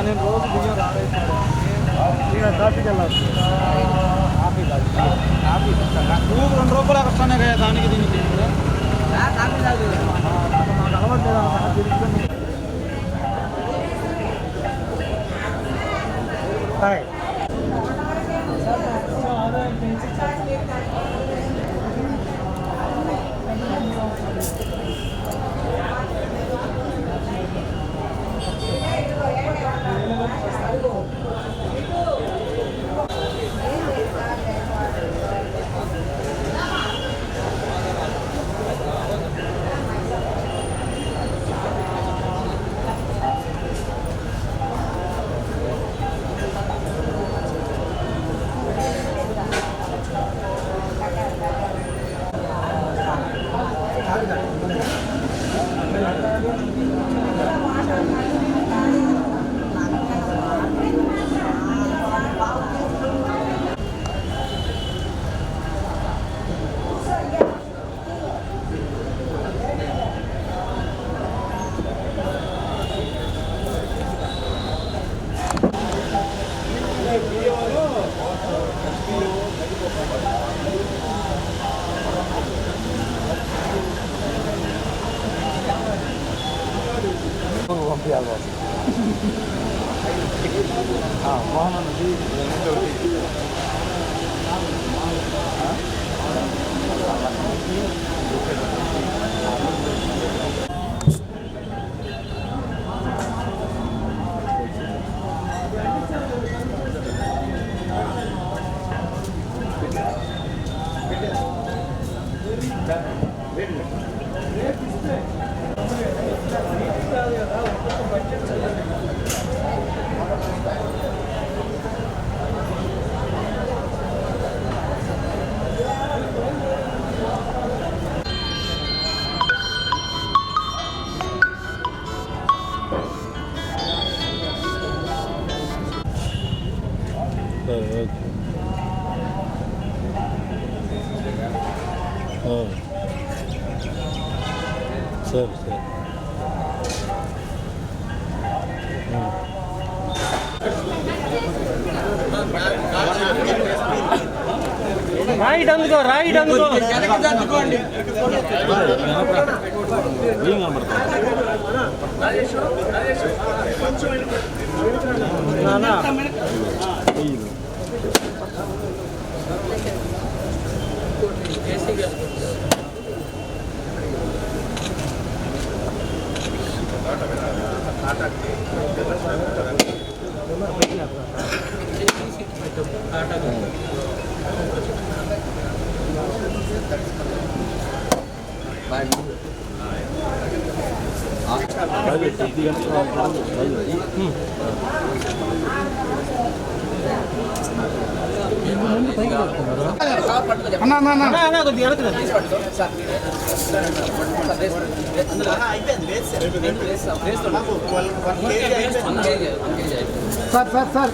నేను రోజు బియ్యం రాడేస్తాను ఇక ట్రాఫిక్ వెళ్ళాలి కాఫీ కాదు కాఫీ నువ్వు రెండు రూపాయలు వస్తానే కదా దానికి దీనికి మాకు ভালো আছে হ্যাঁ মহানদী মোটামুটি బాబు మోహన్ అన్నది సరే సరే రైట్ అందుకో రైట్ అందుకో ఏం కనబడతాం నానా అదే కొద్దిగా అన్నా అన్నా అన్నా అన్నా కొద్దిగా వెనక్కి రా. Sir sir sir.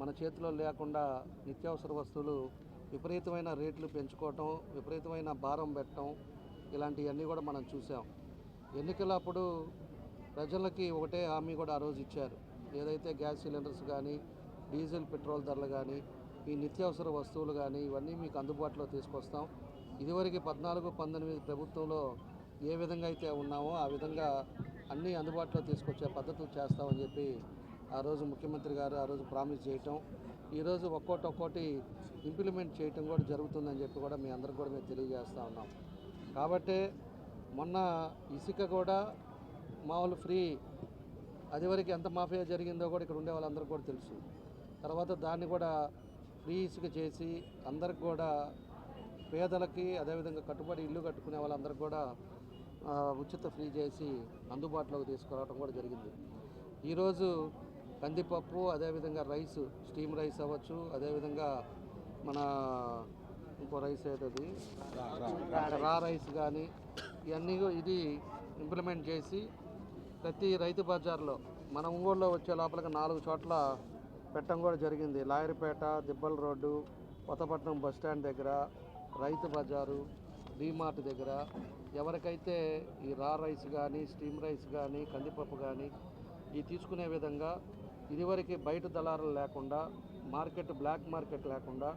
మన చేతిలో లేకుండా నిత్యావసర వస్తువులు విపరీతమైన రేట్లు పెంచుకోవటం విపరీతమైన భారం పెట్టడం ఇలాంటివన్నీ కూడా మనం చూసాం. ఎన్నికలప్పుడు ప్రజలకి ఒకటే హామీ కూడా ఆ రోజు ఇచ్చారు. ఏదైతే గ్యాస్ సిలిండర్స్ కానీ డీజిల్ పెట్రోల్ ధరలు కానీ ఈ నిత్యావసర వస్తువులు కానీ ఇవన్నీ మీకు అందుబాటులో తీసుకొస్తాం. ఇదివరకు పద్నాలుగు పంతొమ్మిది ప్రభుత్వంలో ఏ విధంగా అయితే ఉన్నామో ఆ విధంగా అన్నీ అందుబాటులో తీసుకొచ్చే పద్ధతులు చేస్తామని చెప్పి ఆ రోజు ముఖ్యమంత్రి గారు ఆ రోజు ప్రామిస్ చేయటం. ఈరోజు ఒక్కోటి ఒక్కోటి ఇంప్లిమెంట్ చేయటం కూడా జరుగుతుందని చెప్పి కూడా మీ అందరికి కూడా మేము తెలియజేస్తూ ఉన్నాం. కాబట్టి మొన్న ఇసుక కూడా మామూలు ఫ్రీ అది వరకు ఎంత మాఫియా జరిగిందో కూడా ఇక్కడ ఉండే వాళ్ళందరికీ కూడా తెలుసు. తర్వాత దాన్ని కూడా ఫ్రీ ఇసుక చేసి అందరికి కూడా పేదలకి అదేవిధంగా కట్టుబడి ఇల్లు కట్టుకునే వాళ్ళందరికీ కూడా ఉచిత ఫ్రీ చేసి అందుబాటులోకి తీసుకురావడం కూడా జరిగింది. ఈరోజు కందిపప్పు అదేవిధంగా రైస్ స్టీమ్ రైస్ అవ్వచ్చు అదేవిధంగా మన ఇంకో రైస్ ఏదది? రా రైస్ కానీ ఇవన్నీ ఇది ఇంప్లిమెంట్ చేసి ప్రతి రైతు బజార్లో మన ఒంగోలులో వచ్చే లోపలికి నాలుగు చోట్ల పెట్టడం కూడా జరిగింది. లాయర్పేట దిబ్బల రోడ్డు కొత్తపట్నం బస్ స్టాండ్ దగ్గర రైతు బజారు డీమార్ట్ దగ్గర. ఎవరికైతే ఈ రా రైస్ కానీ స్టీమ్ రైస్ కానీ కందిపప్పు కానీ ఈ తీసుకునే విధంగా ఇదివరకు బయట దళారులు లేకుండా మార్కెట్ బ్లాక్ మార్కెట్ లేకుండా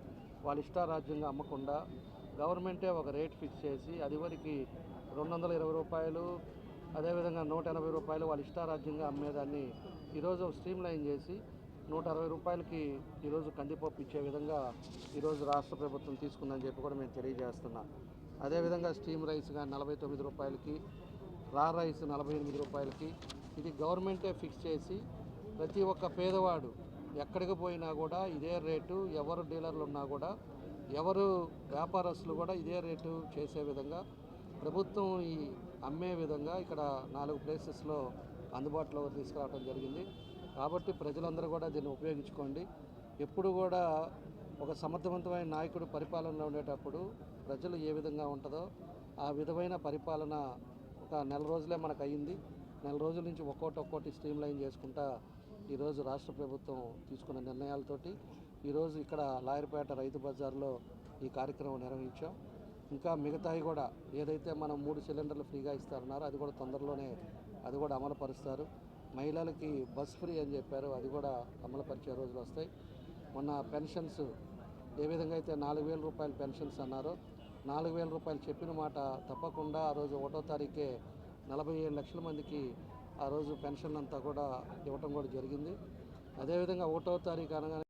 వాళ్ళ ఇష్టారాజ్యంగా అమ్మకుండా గవర్నమెంటే ఒక రేట్ ఫిక్స్ చేసి అది వరకు రెండు వందల ఇరవై రూపాయలు అదేవిధంగా నూట ఎనభై రూపాయలు వాళ్ళ ఇష్టారాజ్యంగా అమ్మేదాన్ని ఈరోజు స్ట్రీమ్ లైన్ చేసి నూట అరవై రూపాయలకి ఈరోజు కందిపప్పు ఇచ్చే విధంగా ఈరోజు రాష్ట్ర ప్రభుత్వం తీసుకుందని చెప్పి కూడా మేము తెలియజేస్తున్నాం. అదేవిధంగా స్టీమ్ రైస్ కానీ నలభై తొమ్మిది రూపాయలకి రా రైస్ నలభై ఎనిమిది రూపాయలకి ఇది గవర్నమెంటే ఫిక్స్ చేసి ప్రతి ఒక్క పేదవాడు ఎక్కడికి పోయినా కూడా ఇదే రేటు ఎవరు డీలర్లు ఉన్నా కూడా ఎవరు వ్యాపారస్తులు కూడా ఇదే రేటు చేసే విధంగా ప్రభుత్వం ఈ అమ్మే విధంగా ఇక్కడ నాలుగు ప్లేసెస్లో అందుబాటులో తీసుకురావడం జరిగింది. కాబట్టి ప్రజలందరూ కూడా దీన్ని ఉపయోగించుకోండి. ఎప్పుడు కూడా ఒక సమర్థవంతమైన నాయకుడు పరిపాలనలో ఉండేటప్పుడు ప్రజలు ఏ విధంగా ఉంటుందో ఆ విధమైన పరిపాలన ఒక నెల రోజులే మనకు అయ్యింది. నెల రోజుల నుంచి ఒక్కోటి ఒక్కోటి స్ట్రీమ్ లైన్ చేసుకుంటా ఈరోజు రాష్ట్ర ప్రభుత్వం తీసుకున్న నిర్ణయాలతోటి ఈరోజు ఇక్కడ లాయర్పేట రైతు బజార్లో ఈ కార్యక్రమం నిర్వహించాం. ఇంకా మిగతాయి కూడా ఏదైతే మనం మూడు సిలిండర్లు ఫ్రీగా ఇస్తారన్నారో అది కూడా తొందరలోనే అది కూడా అమలు పరుస్తారు మహిళలకి బస్ ఫ్రీ అని చెప్పారు. అది కూడా అమలుపరిచే రోజులు వస్తాయి. మొన్న పెన్షన్స్ ఏ విధంగా అయితే నాలుగు వేల రూపాయల పెన్షన్స్ అన్నారో నాలుగు వేల రూపాయలు చెప్పిన మాట తప్పకుండా ఆ రోజు ఒకటో తారీఖే నలభై ఏడు లక్షల మందికి ఆ రోజు పెన్షన్ అంతా కూడా ఇవ్వటం కూడా జరిగింది. అదేవిధంగా ఒకటో తారీఖు అనగానే